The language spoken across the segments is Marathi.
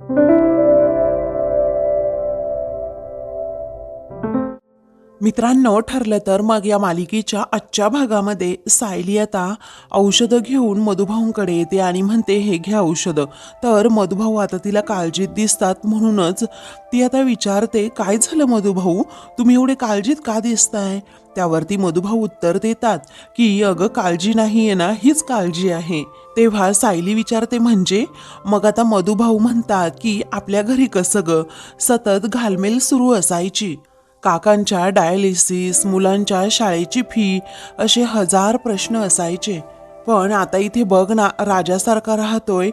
Thank you. मित्रांनो ठरलं तर मग या मालिकेच्या आजच्या भागामध्ये सायली आता औषधं घेऊन मधुभाऊंकडे येते आणि म्हणते हे घ्या औषधं. तर मधुभाऊ आता तिला काळजीत दिसतात म्हणूनच ती आता विचारते काय झालं मधुभाऊ? तुम्ही एवढे काळजीत का दिसताय? त्यावरती मधुभाऊ उत्तर देतात की अगं काळजी नाही आहे ना हीच काळजी आहे. तेव्हा सायली विचारते म्हणजे मग आता मधुभाऊ म्हणतात की आपल्या घरी कसं ग? सतत घालमेल सुरू असायची. काकांच्या डायलिसिस मुलांच्या शाळेची फी असे हजार प्रश्न असायचे. पण आता इथे बघ ना राजासारखा राहतोय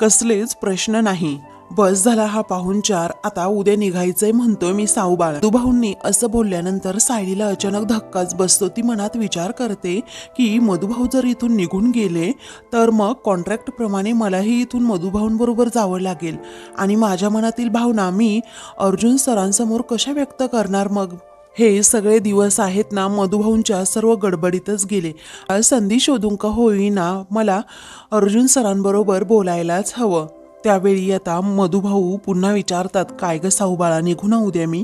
कसलेच प्रश्न नाही. बस झाला हा पाहुणचार आता उद्या निघायचंय म्हणतोय मी साऊबाळ. मधुभाऊंनी असं बोलल्यानंतर सायलीला अचानक धक्काच बसतो. ती मनात विचार करते की मधुभाऊ जर इथून निघून गेले तर मग कॉन्ट्रॅक्ट प्रमाणे मलाही इथून मधुभाऊंबरोबर जावं लागेल. आणि माझ्या मनातील भावना मी अर्जुन सरांसमोर कशा व्यक्त करणार मग? हे सगळे दिवस आहेत ना मधुभाऊंच्या सर्व गडबडीतच गेले. संधी शोधून का होईना मला अर्जुन सरांबरोबर बोलायलाच हवं. त्यावेळी आता मधुभाऊ पुन्हा विचारतात काय ग साहूबाळा निघू ना उद्या मी.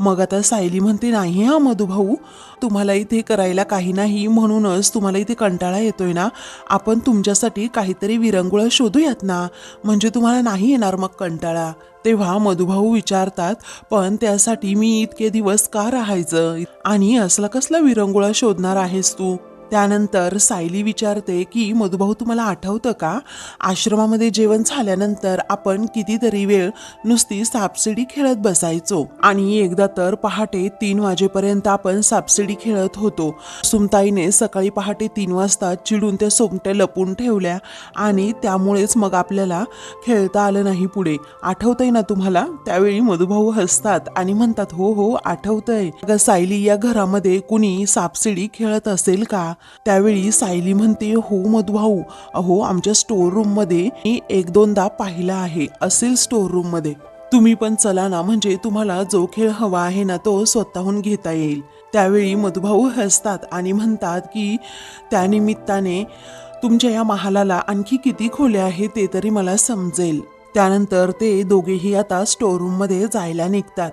मग आता सायली म्हणते नाही हा मधुभाऊ तुम्हाला इथे करायला काही नाही म्हणूनच तुम्हाला इथे कंटाळा येतोय ना. आपण तुमच्यासाठी काहीतरी विरंगुळा शोधूयात ना. म्हणजे तुम्हाला नाही येणार मग कंटाळा. तेव्हा मधुभाऊ विचारतात पण त्यासाठी मी इतके दिवस का राहायचं? आणि असला कसला विरंगुळा शोधणार आहेस तू? त्यानंतर सायली विचारते की मधुभाऊ तुम्हाला आठवतं का? आश्रमामध्ये जेवण झाल्यानंतर आपण कितीतरी वेळ नुसती सापसिडी खेळत बसायचो. आणि एकदा तर पहाटे तीन वाजेपर्यंत आपण सापसिडी खेळत होतो. सुमताईने सकाळी पहाटे तीन वाजता चिडून त्या सोमट्या लपून ठेवल्या आणि त्यामुळेच मग आपल्याला खेळता आलं नाही पुढे. आठवतंय ना तुम्हाला? त्यावेळी मधुभाऊ हसतात आणि म्हणतात हो हो आठवतंय. सायली या घरामध्ये कुणी सापसिडी खेळत असेल का? त्यावेळी सायली म्हणते हो मधुभाऊ अहो आमच्या स्टोर रूममध्ये मी एक दोनदा पाहिला आहे असेल स्टोर रूममध्ये तुम्ही पण चला ना म्हणजे तुम्हाला जो खेळ हवा आहे ना तो स्वतःहून घेता येईल. त्यावेळी मधुभाऊ हसतात आणि म्हणतात की त्यानिमित्ताने तुमच्या या महालाला आणखी किती खोल्या आहे ते तरी मला समजेल. त्यानंतर ते दोघेही आता स्टोअरूममध्ये जायला निघतात.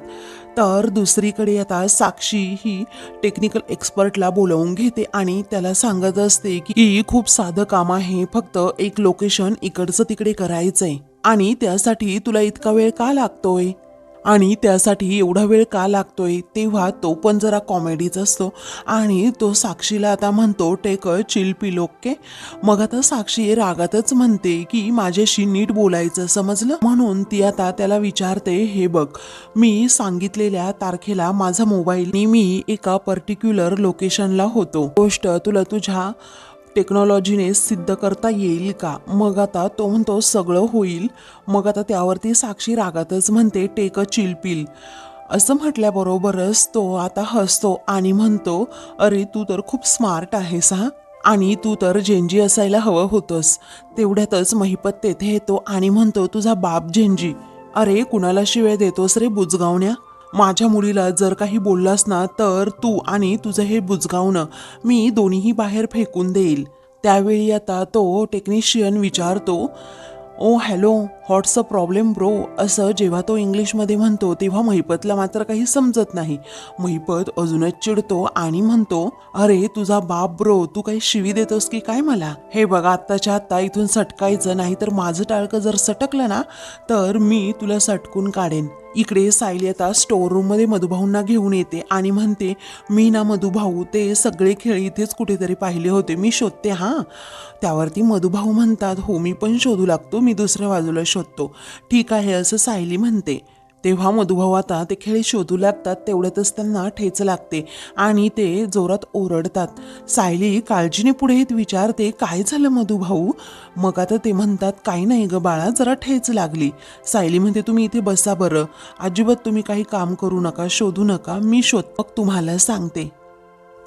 तर दुसरीकडे आता साक्षी ही टेक्निकल एक्सपर्टला बोलवून घेते आणि त्याला सांगत असते की खूप साधं काम आहे फक्त एक लोकेशन इकडचं तिकडे करायचंय. आणि त्यासाठी तुला इतका वेळ का लागतोय? आणि त्यासाठी एवढा वेळ का लागतोय? तेव्हा तो पण जरा कॉमेडीच असतो. आणि तो साक्षीला आता म्हणतो टेक अ चिल पिलोके मग आता साक्षी रागातच म्हणते की माझ्याशी नीट बोलायचं समजलं? म्हणून ती आता त्याला विचारते हे बघ मी सांगितलेल्या तारखेला माझा मोबाईल मी एका पर्टिक्युलर लोकेशनला होतो. गोष्ट तुला तुझ्या टेक्नॉलॉजीने सिद्ध करता येईल का? मग आता तो म्हणतो सगळं होईल. मग आता त्यावरती साक्षी रागातच म्हणते टेक अ चिलपिल असं म्हटल्याबरोबरच तो आता हसतो आणि म्हणतो अरे तू तर खूप स्मार्ट आहेस हा. आणि तू तर झेंजी असायला हवं होतंस. तेवढ्यातच महिपत तेथे येतो आणि म्हणतो तुझा बाप झेंजी अरे कुणाला शिवाय देतोस रे बुजगावण्या? माझ्या मुलीला जर काही बोललास ना तर तू आणि तुझं हे बुजगावणं मी दोन्हीही बाहेर फेकून देईल. त्यावेळी आता तो टेक्निशियन विचारतो ओ hello what's a problem bro असं जेव्हा तो इंग्लिशमध्ये म्हणतो तेव्हा महिपतला मात्र काही समजत नाही. महिपत अजूनच चिडतो आणि म्हणतो अरे तुझा बाप ब्रो तू काही शिवी देतोस की काय मला? हे बघा आत्ताच्या आत्ता इथून सटकायचं नाही तर माझं टाळकं जर सटकलं ना तर मी तुला सटकून काढेन. इकडे सायली आता स्टोर रूममध्ये मधुभाऊंना घेऊन येते आणि म्हणते मी ना मधुभाऊ ते सगळे खेळ इथेच कुठेतरी पाहिले होते. मी शोधते हां? त्यावरती मधुभाऊ म्हणतात हो मी पण शोधू लागतो. मी दुसऱ्या बाजूला शोधतो. ठीक आहे असं सायली म्हणते. तेव्हा मधुभाऊ आता ते खेळ शोधू लागतात तेवढ्यातच त्यांना ठेच लागते आणि ते जोरात ओरडतात. सायली काळजीने पुढे येत विचारते काय झालं मधुभाऊ? मग आता ते म्हणतात काही नाही ग बाळा जरा ठेच लागली. सायली म्हणते तुम्ही इथे बसा बरं. अजिबात तुम्ही काही काम करू नका शोधू नका मी शोध मग तुम्हाला सांगते.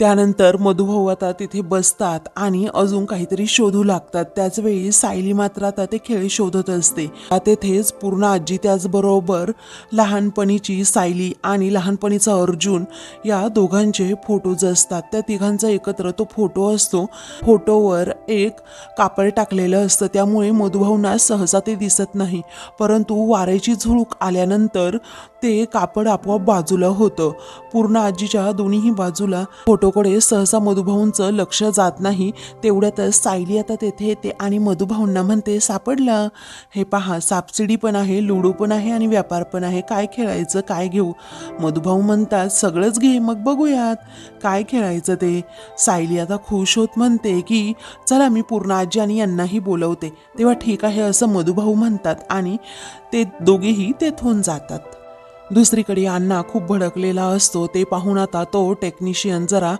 त्यानंतर मधुभाऊ आता तिथे बसतात आणि अजून काहीतरी शोधू लागतात. त्याच वेळी सायली मात्र आता ते खेळ शोधत असते. तेथेच पूर्ण आजी त्याचबरोबर लहानपणीची सायली आणि लहानपणीचा अर्जुन या दोघांचे फोटोज असतात. त्या तिघांचा एकत्र तो फोटो असतो. फोटोवर एक कापड टाकलेलं असतं. त्यामुळे मधुभाऊंना सहसा ते दिसत नाही. परंतु वाऱ्याची झुळूक आल्यानंतर ते कापड आपोआप बाजूला होतं. पूर्ण आजीच्या दोन्हीही बाजूला फोटोकडे सहसा मधुभाऊंचं लक्ष जात नाही. तेवढ्यातच सायली आता तेथे येते आणि मधुभाऊंना म्हणते सापडलं? हे पहा सापसिडी पण आहे लुडो पण आहे आणि व्यापार पण आहे. काय खेळायचं काय घेऊ? मधुभाऊ म्हणतात सगळंच घे मग बघूयात. काय खेळायचं ते? सायली आता खुश होत म्हणते की चला मी पूर्ण आजी आणि यांनाही बोलवते. तेव्हा ठीक आहे असं मधुभाऊ म्हणतात आणि ते दोघेही तेथून जातात. दुसरीकडे अण्णा खूप भडकलेला असतो ते पाहून आता तो टेक्निशियन जरा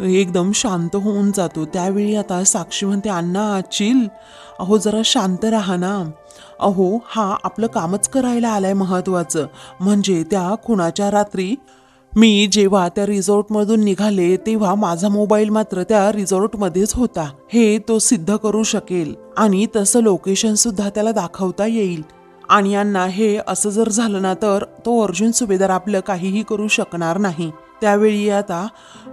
एकदम शांत होऊन जातो. त्यावेळी आता साक्षी म्हणते अण्णा चिल. अहो जरा शांत राहा ना. अहो हा आपलं कामच करायला आलाय महत्वाचं. म्हणजे त्या खुणाच्या रात्री मी जेव्हा त्या रिझॉर्टमधून निघाले तेव्हा माझा मोबाईल मात्र त्या रिझॉर्टमध्येच होता. हे तो सिद्ध करू शकेल आणि तसं लोकेशन सुद्धा त्याला दाखवता येईल. आणि यांना हे असं जर झालं ना तर तो अर्जुन सुभेदार आपलं काहीही करू शकणार नाही. त्यावेळी आता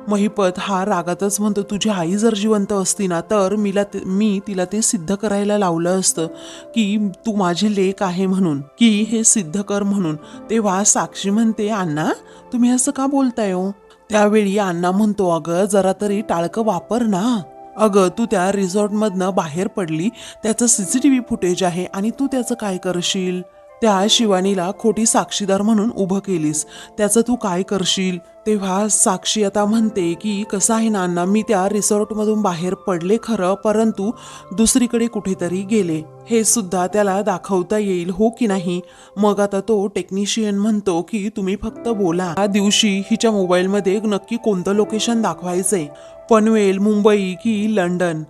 महिपत हा रागातच म्हणतो तुझी आई जर जिवंत असती ना तर मीला ते- मी तिला ते सिद्ध करायला लावलं असतं की तू माझी लेक आहे म्हणून की हे सिद्ध कर म्हणून. तेव्हा साक्षी म्हणते अण्णा तुम्ही असं का बोलताय हो? त्यावेळी अण्णा म्हणतो अगं जरा तरी टाळकं वापर ना. अगं तू त्या रिसॉर्टमधनं बाहेर पडली त्याचं C C T V footage आहे आणि तू त्याचं काय करशील? त्या शिवानीला खोटी साक्षीदार म्हणून उभं केलीस. त्याचं तू काय करशील? तेव्हा साक्षी आता म्हणते की कसं आहे नाना मी त्या रिसॉर्टमधून बाहेर पडले खरं परंतु दुसरीकडे कुठेतरी गेले. हे सुद्धा त्याला दाखवता येईल हो की नाही? मग आता तो टेक्निशियन म्हणतो की तुम्ही फक्त बोला. त्या दिवशी हिच्या मोबाईलमध्ये नक्की कोणतं लोकेशन दाखवायचंय? पनवेल मुंबई की लंडन?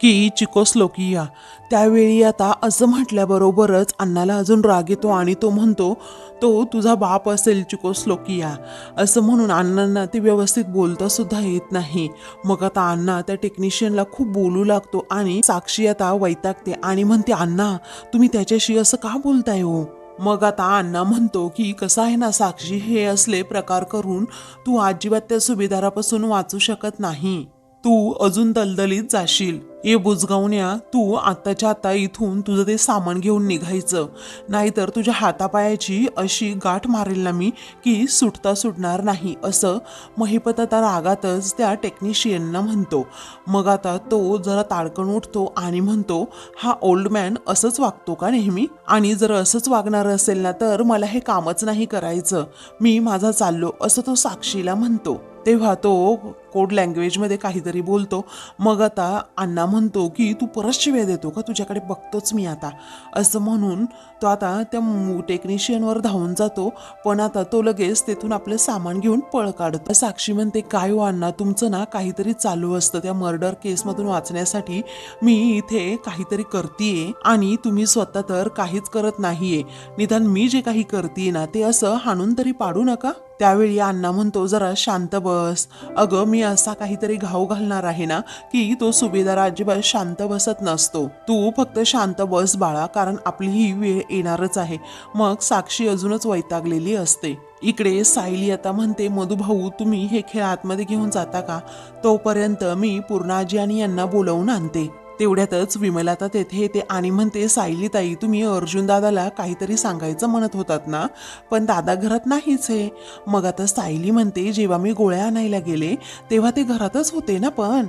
की चिकोस्लोकिया त्यावेळी आता असं म्हटल्याबरोबरच अण्णाला अजून राग येतो आणि तो म्हणतो तो तुझा बाप असेल चिकोस्लोकिया असं म्हणून अण्णांना ते व्यवस्थित बोलता सुद्धा येत नाही. मग आता अण्णा त्या टेक्निशियनला खूप बोलू लागतो आणि साक्षी आता वैतागते आणि म्हणते अण्णा तुम्ही त्याच्याशी असं का बोलताय हो? मग आता अण्णा म्हणतो की कसं आहे ना साक्षी हे असले प्रकार करून तू अजिबात त्या सुभेदारापासून वाचू शकत नाही. तू अजून दलदलीत जाशील. ये बुजगावण्या तू आत्ताच्या आता इथून तुझं ते सामान घेऊन निघायचं. नाहीतर तुझ्या हातापायाची अशी गाठ मारेल ना मी की सुटता सुटणार नाही असं महिपत आता रागातच त्या टेक्निशियनना म्हणतो. मग आता तो जरा ताडकन उठतो आणि म्हणतो हा ओल्ड मॅन असंच वागतो का नेहमी? आणि जर असंच वागणार असेल ना तर मला हे कामच नाही करायचं. मी माझा चाललो असं तो साक्षीला म्हणतो. तेव्हा तो कोड लँग्वेजमध्ये काहीतरी बोलतो. मग आता अण्णा म्हणतो की तू परत शिव्या देतो का? तुझ्याकडे बघतोच मी आता. असं म्हणून तो आता त्या टेक्निशियनवर धावून जातो. पण आता तो लगेच तेथून आपलं सामान घेऊन पळ काढतो. साक्षी म्हणते काय हो अण्णा तुमचं ना काहीतरी चालू असतं. त्या मर्डर केसमधून वाचण्यासाठी मी इथे काहीतरी करतीये आणि तुम्ही स्वतः तर काहीच करत नाहीये. निदान मी जे काही करते ना ते असं हाणून तरी पाडू नका. त्यावेळी अण्णा म्हणतो जरा शांत बस. अगं मी असा काहीतरी घाव घालणार आहे ना की तो सुभेदार अजिबात शांत बसत नसतो. तू फक्त शांत बस बाळा कारण आपली ही वेळ येणारच आहे. मग साक्षी अजूनच वैतागलेली असते. इकडे सायली आता म्हणते मधुभाऊ तुम्ही हे खेळ आतमध्ये घेऊन जाता का? तोपर्यंत मी पूर्णाजी आणि यांना बोलवून आणते. तेवढ्यातच विमला आता तेथे येते आणि म्हणते सायली ताई तुम्ही अर्जुन दादाला काहीतरी सांगायचं म्हणत होतात ना? पण दादा घरात नाहीच आहे. मग आता सायली म्हणते जेव्हा मी गोळ्या आणायला गेले तेव्हा ते घरातच होते ना पण?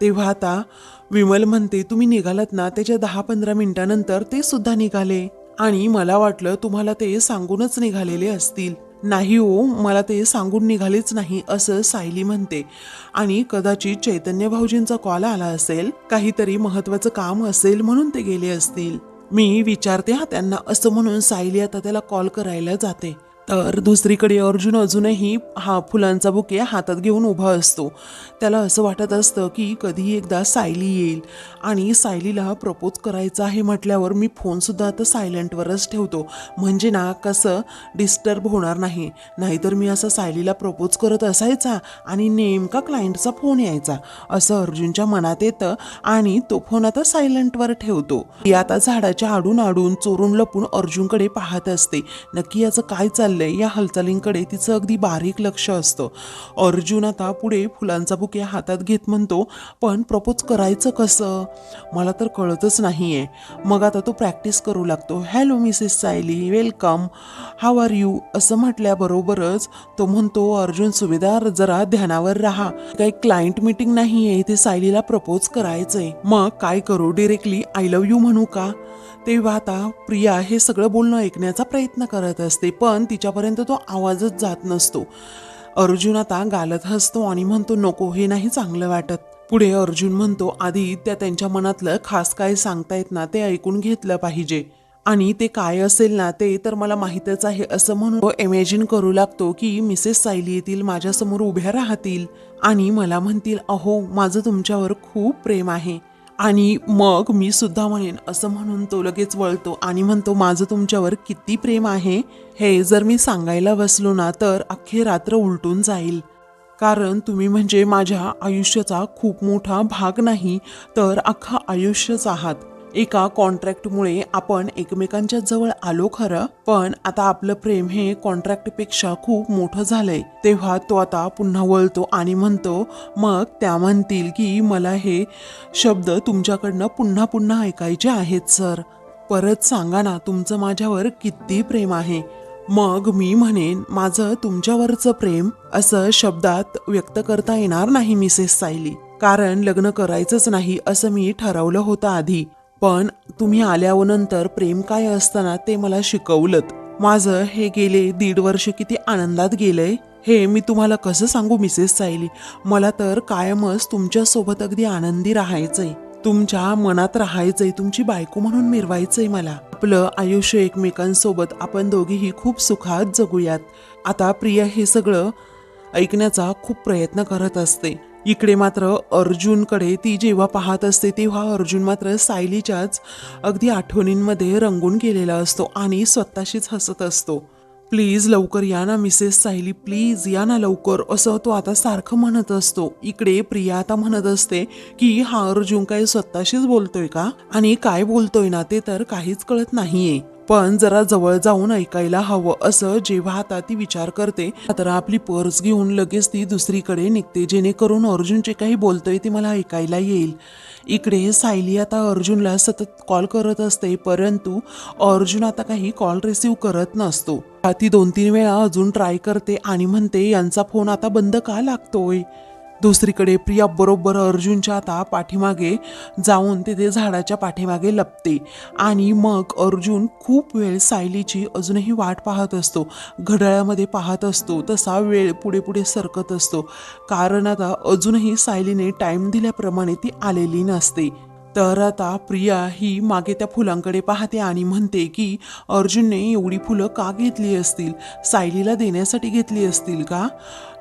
तेव्हा आता विमल म्हणते तुम्ही निघालात ना त्याच्या दहा पंधरा मिनिटानंतर ते सुद्धा निघाले आणि मला वाटलं तुम्हाला ते सांगूनच निघालेले असतील. नाही ओ मला ते सांगून निघालेच नाही असं सायली म्हणते. आणि कदाचित चैतन्य भाऊजींचा कॉल आला असेल काहीतरी महत्वाचं काम असेल म्हणून ते गेले असतील. मी विचारते हा त्यांना असं म्हणून सायली आता त्याला कॉल करायला जाते. तर दुसरीकडे अर्जुन अजूनही हा फुलांचा बुके हातात घेऊन उभा असतो. त्याला असं वाटत असतं की कधी एकदा सायली येईल आणि सायलीला प्रपोज करायचं आहे म्हटल्यावर मी फोनसुद्धा आता सायलेंटवरच ठेवतो. म्हणजे ना कसं डिस्टर्ब होणार नाही. नाहीतर मी असं सायलीला प्रपोज करत असायचा आणि नेमका क्लायंटचा फोन यायचा. असं अर्जुनच्या मनात येतं आणि तो फोन आता सायलेंटवर ठेवतो. ती आता झाडाच्या आडून आडून चोरून लपून अर्जुनकडे पाहत असते. नक्की याचं काय चाललं चाललंय या हालचालींकडे तिचं अगदी बारीक लक्ष असतं. अर्जुन आता पुढे फुलांचा बुके हातात घेत म्हणतो पण प्रपोज करायचं कसं? मला तर कळतच नाही आहे मग आता तो प्रॅक्टिस करू लागतो. Hello Mrs Sayali welcome how are you असं म्हटल्याबरोबरच तो म्हणतो अर्जुन सुभेदार जरा ध्यानावर राहा. काही क्लायंट मीटिंग आहे इथे सायलीला प्रपोज करायचंय. मग काय करू? डिरेक्टली आय लव्ह यू म्हणू का? तेव्हा आता प्रिया हे सगळं बोलणं ऐकण्याचा प्रयत्न करत असते पण तिच्यापर्यंत तो आवाजच जात नसतो. अर्जुन आता गालत हसतो आणि म्हणतो नको हे नाही चांगलं वाटत. पुढे अर्जुन म्हणतो आधी त्या त्यांच्या मनातलं खास काय सांगतायत ना ते ऐकून घेतलं पाहिजे. आणि ते काय असेल ना ते तर मला माहीतच आहे असं म्हणून इमॅजिन करू लागतो की मिसेस सायली येतील माझ्यासमोर उभ्या राहतील आणि मला म्हणतील अहो माझं तुमच्यावर खूप प्रेम आहे. आणि मग मी सुद्धा म्हणेन असं म्हणून तो लगेच वळतो आणि म्हणतो माझं तुमच्यावर किती प्रेम आहे हे जर मी सांगायला बसलो ना तर अख्खी रात्र उलटून जाईल. कारण तुम्ही म्हणजे माझ्या आयुष्याचा खूप मोठा भाग नाही तर अख्खा आयुष्यच आहात. एका कॉन्ट्रॅक्टमुळे आपण एकमेकांच्या जवळ आलो खरं पण आता आपलं प्रेम हे कॉन्ट्रॅक्टपेक्षा खूप मोठं झालंय. तेव्हा तो आता पुन्हा वळतो आणि म्हणतो मग त्या म्हणतील की मला हे शब्द तुमच्याकडनं पुन्हा पुन्हा ऐकायचे आहेत सर. परत सांगा ना तुमचं माझ्यावर किती प्रेम आहे. मग मी म्हणेन माझं तुमच्यावरचं प्रेम असं शब्दात व्यक्त करता येणार नाही मिसेस सायली. कारण लग्न करायचंच नाही असं मी ठरवलं होतं आधी. पण तुम्ही आल्यानंतर प्रेम काय असताना ते मला शिकवलत. माझं हे गेले दीड वर्ष किती आनंदात गेलंय हे मी तुम्हाला कसं सांगू मिसेस सायली? मला तर कायमच तुमच्यासोबत अगदी आनंदी राहायचंय. तुमच्या मनात राहायचंय तुमची बायको म्हणून मिरवायचंय मला. आपलं आयुष्य एकमेकांसोबत आपण दोघीही खूप सुखात जगूयात. आता प्रिया हे सगळं ऐकण्याचा खूप प्रयत्न करत असते. इकडे मात्र अर्जुनकडे ती जेव्हा पाहत असते तेव्हा अर्जुन मात्र सायलीच्याच अगदी आठवणींमध्ये रंगून गेलेला असतो आणि स्वतःशीच हसत असतो. प्लीज लवकर या ना मिसेस सायली प्लीज या ना लवकर असं तो आता सारखं म्हणत असतो. इकडे प्रिया आता म्हणत असते की हा अर्जुन काय स्वतःशीच बोलतोय का? आणि काय बोलतोय ना ते तर काहीच कळत नाहीये. पण जरा जवळ जाऊन ऐकायला हवं असं जेव्हा आता ती विचार करते तर आपली पर्स घेऊन लगेच ती दुसरीकडे निघते जेणेकरून अर्जुन जे काही बोलतोय ते मला ऐकायला येईल. इकडे सायली आता अर्जुनला सतत कॉल करत असते परंतु अर्जुन आता काही कॉल रिसीव करत नसतो. ती दोन तीन वेळा अजून ट्राय करते आणि म्हणते यांचा फोन आता बंद का लागतोय? दुसरीकडे प्रिया बरोबर अर्जुनच्या आता पाठीमागे जाऊन तिथे झाडाच्या पाठीमागे लपते. आणि मग अर्जुन खूप वेळ सायलीची अजूनही वाट पाहत असतो. घड्याळामध्ये पाहत असतो. तसा वेळ पुढे पुढे सरकत असतो. कारण आता अजूनही सायलीने टाईम दिल्याप्रमाणे ती आलेली नसते. तर आता प्रिया ही मागे त्या फुलांकडे पाहते आणि म्हणते की अर्जुनने एवढी फुलं का घेतली असतील? सायलीला देण्यासाठी घेतली असतील का?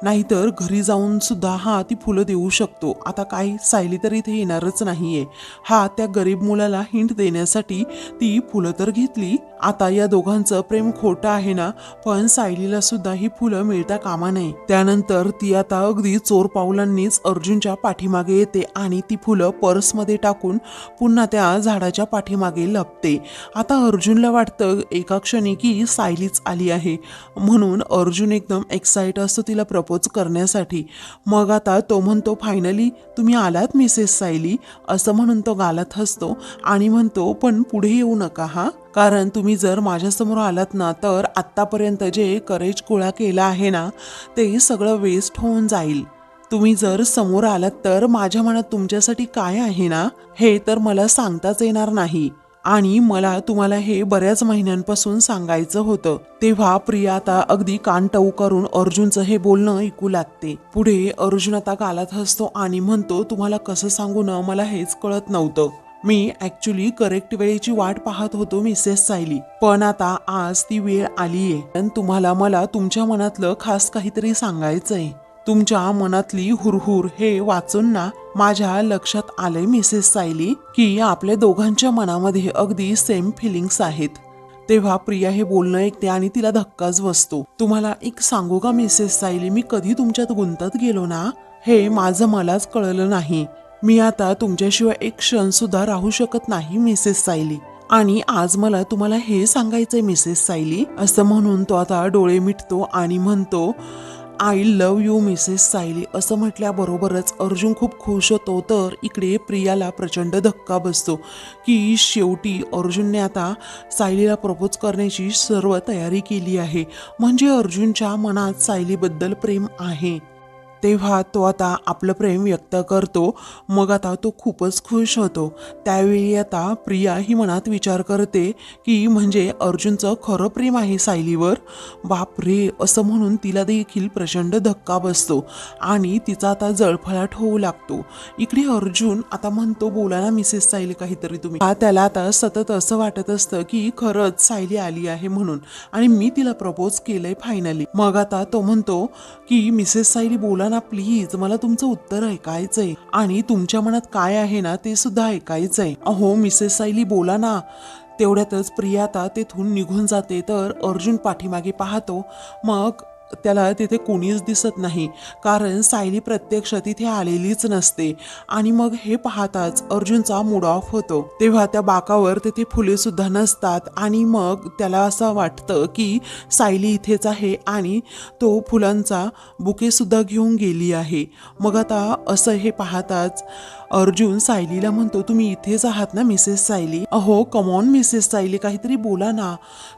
नाहीतर घरी जाऊन सुद्धा हा ती फुलं देऊ शकतो. आता काय? सायली तर इथे येणारच नाहीये. हा त्या गरीब मुलाला हिंट देण्यासाठी ती फुलं तर घेतली. आता या दोघांचं प्रेम खोटं आहे ना? पण सायलीला सुद्धा ही फुलं मिळता कामा नये. त्यानंतर ती आता अगदी चोर पावलांनीच अर्जुनच्या पाठीमागे येते आणि ती फुलं पर्समध्ये टाकून पुन्हा त्या झाडाच्या पाठीमागे लपते. आता अर्जुनला वाटतं एका क्षणी की सायलीच आली आहे. म्हणून अर्जुन एकदम एक्साइट असतो तिला प्रपोज करण्यासाठी. मग आता तो म्हणतो फायनली तुम्ही आलात मिसेस सायली? असं म्हणून तो गालात हसतो आणि म्हणतो पण पुढे येऊ नका हा? कारण तुम्ही जर माझ्यासमोर आलात ना तर आत्तापर्यंत जे करेज गोळा केला आहे ना ते सगळं वेस्ट होऊन जाईल. तुम्ही जर समोर आलात तर माझ्या मनात तुमच्यासाठी काय आहे ना हे तर मला सांगताच येणार नाही. आणि मला तुम्हाला हे बऱ्याच महिन्यांपासून सांगायचं होतं. तेव्हा प्रिया आता अगदी कान टऊ करून अर्जुनचं हे बोलणं ऐकू लागते. पुढे अर्जुन आता गालात हसतो आणि म्हणतो तुम्हाला कसं सांगू ना मला हेच कळत नव्हतं. मी ऍक्च्युली करेक्ट वेळेची वाट पाहत होतो मिसेस सायली. पण आता आज ती वेळ आलीये. पण तुम्हाला मला तुमच्या मनातलं खास काहीतरी सांगायचंय. तुमच्या मनातली हुरहुर हे वाचून ना माझ्या लक्षात आलंय मिसेस सायली की आपल्या दोघांच्या मनामध्ये अगदी सेम फिलिंग्स आहेत. तेव्हा प्रिया हे बोलणं ऐकते आणि तिला धक्काच बसतो. तुम्हाला एक सांगू का मिसेस सायली मी कधी तुमच्यात गुंतत गेलो ना? हे माझं मलाच कळलं नाही. मी आता तुमच्याशिवाय एक क्षण सुद्धा राहू शकत नाही मिसेस सायली. आणि आज मला तुम्हाला हे सांगायचंय मिसेस सायली असं म्हणून तो आता डोळे मिटतो आणि म्हणतो I love you Mrs Sayali असं म्हटल्याबरोबरच अर्जुन खूप खुश होतो. तर इकडे प्रियाला प्रचंड धक्का बसतो की शेवटी अर्जुनने आता सायलीला प्रपोज करण्याची सर्व तयारी केली आहे. म्हणजे अर्जुनच्या मनात सायलीबद्दल प्रेम आहे. तेव्हा तो आता आपलं प्रेम व्यक्त करतो. मग आता तो खूपच खुश होतो. त्यावेळी आता प्रिया ही मनात विचार करते की म्हणजे अर्जुनचं खरं प्रेम आहे सायलीवर. बाप रे असं म्हणून तिला देखील प्रचंड धक्का बसतो आणि तिचा आता जळफळाट होऊ लागतो. इकडे अर्जुन आता म्हणतो बोला ना मिसेस सायली काहीतरी तुम्ही. हा त्याला आता सतत असं वाटत असतं की खरंच सायली आली आहे म्हणून आणि मी तिला प्रपोज केलंय फायनली मग आता तो म्हणतो की मिसेस सायली बोला ना प्लीज मला तुमचं उत्तर ऐकायचंय. आणि तुमच्या मनात काय आहे ना ते सुद्धा ऐकायचंय. अहो मिसेस सायली बोला ना. तेवढ्यातच प्रिया आता तेथून निघून जाते तर अर्जुन पाठीमागे पाहतो. मग त्याला तिथे कोणीच दिसत नाही कारण सायली प्रत्यक्ष तिथे आलेलीच नसते. आणि मग हे पाहताच अर्जुनचा मूड ऑफ होतो. तेव्हा त्या बाकावर तिथे फुले सुद्धा नसतात आणि मग त्याला असं वाटतं की सायली इथेच आहे आणि तो फुलांचा बुके सुद्धा घेऊन गेली आहे. मग आता असं हे पाहताच अर्जुन सायलीला म्हणतो तुम्ही इथेच आहात ना मिसेस सायली? अहो कमॉन मिसेस सायली काहीतरी बोला ना.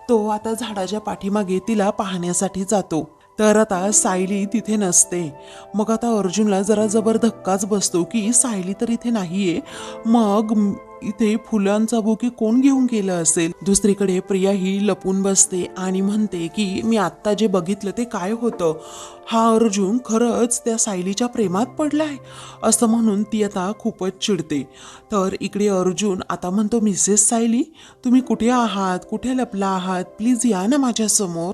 तो आता झाडाच्या पाठीमागे तिला पाहण्यासाठी जातो. तर आता सायली तिथे नसते. मग आता अर्जुनला जरा जबर धक्काच बसतो की सायली तर इथे नाहीये. मग इथे फुलांचा बुके कोण घेऊन गेलं असेल? दुसरीकडे प्रिया ही लपून बसते आणि म्हणते की मी आत्ता जे बघितलं ते काय होतं? हा अर्जुन खरंच त्या सायलीच्या प्रेमात पडलाय. असं म्हणून ती आता खूपच चिडते. तर इकडे अर्जुन आता म्हणतो मिसेस सायली तुम्ही कुठे आहात? कुठे लपला आहात? प्लीज या ना माझ्यासमोर.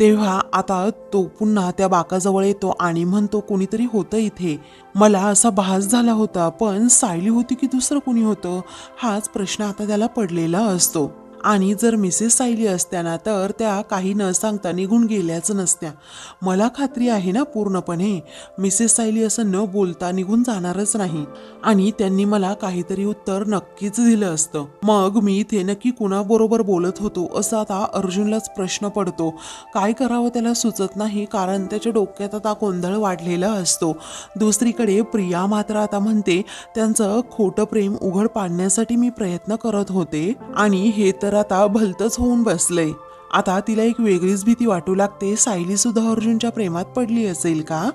तेव्हा आता तो पुन्हा त्या बाकाजवळ येतो आणि म्हणतो कोणीतरी होतं इथे. मला असा भास झाला होता पण सायली होती की दुसरं कोणी होतं? हाच प्रश्न आता त्याला पडलेला असतो. आणि जर मिसेस सायली असत्या ना तर त्या काही न सांगता निघून गेल्याच नसत्या. मला खात्री आहे ना पूर्णपणे मिसेस सायली असं न बोलता निघून जाणारच नाही. आणि त्यांनी मला काहीतरी उत्तर नक्कीच दिलं असतं. मग मी इथे नक्की कुणाबरोबर बोलत होतो असं आता अर्जुनलाच प्रश्न पडतो. काय करावं त्याला सुचत नाही कारण त्याच्या डोक्यात आता गोंधळ वाढलेला असतो. दुसरीकडे प्रिया मात्र आता म्हणते त्यांचं खोटं प्रेम उघड पाडण्यासाठी मी प्रयत्न करत होते आणि हे तर आता भलतच होऊन बसलंय. आता तिला एक वेगळीच भीती वाटू लागते सायली सुद्धा अर्जुनच्या प्रेमात पडली असेल का?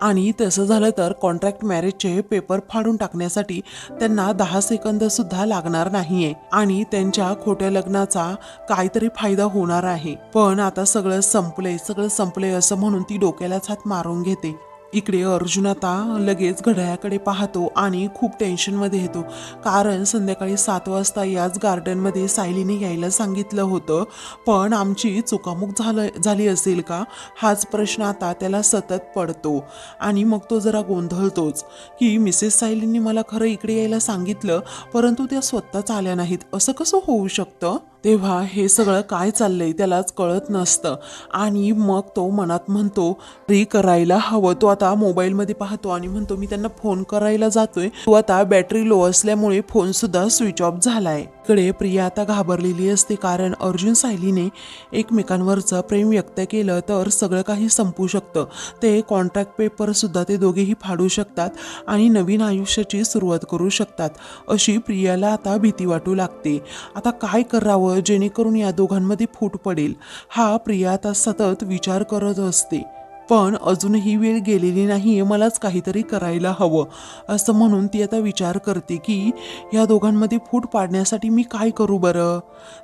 आणि तसं झालं तर कॉन्ट्रॅक्ट मॅरेजचे पेपर फाडून टाकण्यासाठी त्यांना दहा सेकंद सुद्धा लागणार नाहीये आणि त्यांच्या खोट्या लग्नाचा काहीतरी फायदा होणार आहे. पण आता सगळं संपलंय सगळं संपलंय असं म्हणून ती डोक्यालाच हात मारून घेते. इकडे अर्जुन आता लगेच घड्याळाकडे पाहतो आणि खूप टेन्शनमध्ये येतो. कारण संध्याकाळी सात वाजता याच गार्डनमध्ये सायलीने यायला सांगितलं होतं. पण आमची चुकामुक झालं झाली असेल का? हाच प्रश्न आता त्याला सतत पडतो. आणि मग तो जरा गोंधळतोच की मिसेस सायलींनी मला खरं इकडे यायला सांगितलं परंतु त्या स्वतःच आल्या नाहीत. असं कसं होऊ शकतं? तेव्हा हे सगळं काय चाललंय त्यालाच कळत नसतं. आणि मग तो मनात म्हणतो री करायला हवं. तो आता मोबाईलमध्ये पाहतो आणि म्हणतो मी त्यांना फोन करायला जातोय. तो आता बॅटरी लो असल्यामुळे फोन सुद्धा स्विच ऑफ झालाय. इकडे प्रिया आता घाबरलेली असते कारण अर्जुन सायलीने एकमेकांवरचं प्रेम व्यक्त केलं तर सगळं काही संपू शकतं. ते कॉन्ट्रॅक्ट पेपरसुद्धा ते दोघेही फाडू शकतात आणि नवीन आयुष्याची सुरुवात करू शकतात. अशी प्रियाला आता भीती वाटू लागते. आता काय करावं? जेणेकरून या दोघांमध्ये फूट पडेल. हा प्रिया आता सतत विचार करत असते. पण अजूनही वेळ गेलेली नाही मलाच काहीतरी करायला हवं. असं म्हणून ती आता विचार करते की या दोघांमध्ये फूट पाडण्यासाठी मी काय करू बरं?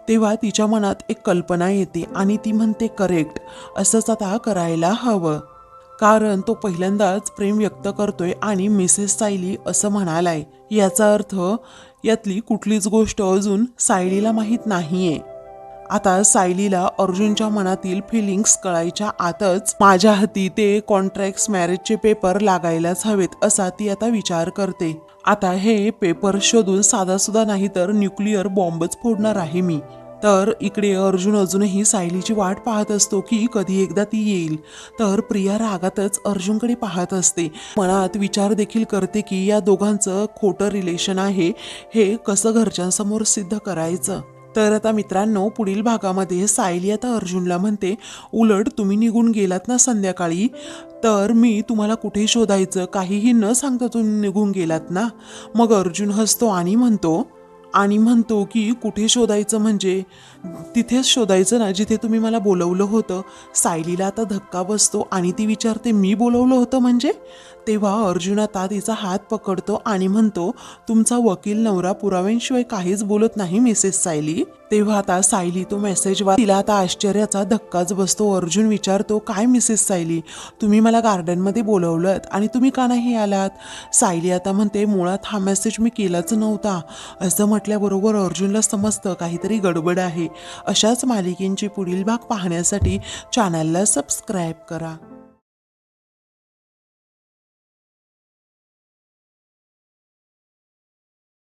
तेव्हा तिच्या मनात एक कल्पना येते आणि ती म्हणते करेक्ट असंच आता करायला हवं. कारण तो पहिल्यांदाच प्रेम व्यक्त करतोय आणि मिसेस सायली असं म्हणालाय. याचा अर्थ यातली कुठलीच गोष्ट अजून सायलीला माहीत नाहीये. आता सायलीला अर्जुनच्या मनातील फिलिंग्स कळायच्या आतच माझ्या हाती ते कॉन्ट्रॅक्ट मॅरेजचे पेपर लागायलाच हवेत असा ती आता विचार करते. आता हे पेपर शोधून साधा सुद्धा नाही तर न्यूक्लिअर बॉम्बच फोडणार आहे मी. तर इकडे अर्जुन अजूनही सायलीची वाट पाहत असतो की कधी एकदा ती येईल. तर प्रिया रागातच अर्जुनकडे पाहत असते. मनात विचार देखील करते की या दोघांचं खोटं रिलेशन आहे हे कसं घरच्यांसमोर सिद्ध करायचं? तर आता मित्रांनो पुढील भागामध्ये सायली आता अर्जुनला म्हणते उलट तुम्ही निघून गेलात ना संध्याकाळी? तर मी तुम्हाला कुठे शोधायचं? काहीही न सांगता तुम्ही निघून गेलात ना? मग अर्जुन हसतो आणि म्हणतो आणि म्हणतो की कुठे शोधायचं म्हणजे? तिथेच शोधायचं ना जिथे तुम्ही मला बोलवलं होतं. सायलीला आता धक्का बसतो आणि ती विचारते मी बोलवलं होतं म्हणजे? तेव्हा अर्जुन आता तिचा हात पकडतो आणि म्हणतो तुमचा वकील नवरा पुराव्यांशिवाय काहीच बोलत नाही मिसेस सायली. तेव्हा आता सायली तो मेसेज वा तिला आता आश्चर्याचा धक्काच बसतो. अर्जुन विचारतो काय मिसेस सायली? तुम्ही मला गार्डनमध्ये बोलवलं आणि तुम्ही का नाही आलात? सायली आता म्हणते मुळात हा मेसेज मी केलाच नव्हता. असं म्हटल्याबरोबर अर्जुनला समजतं काहीतरी गडबड आहे. अशाच मालिकेंची पुढील भाग पाहण्यासाठी चॅनलला सबस्क्राईब करा.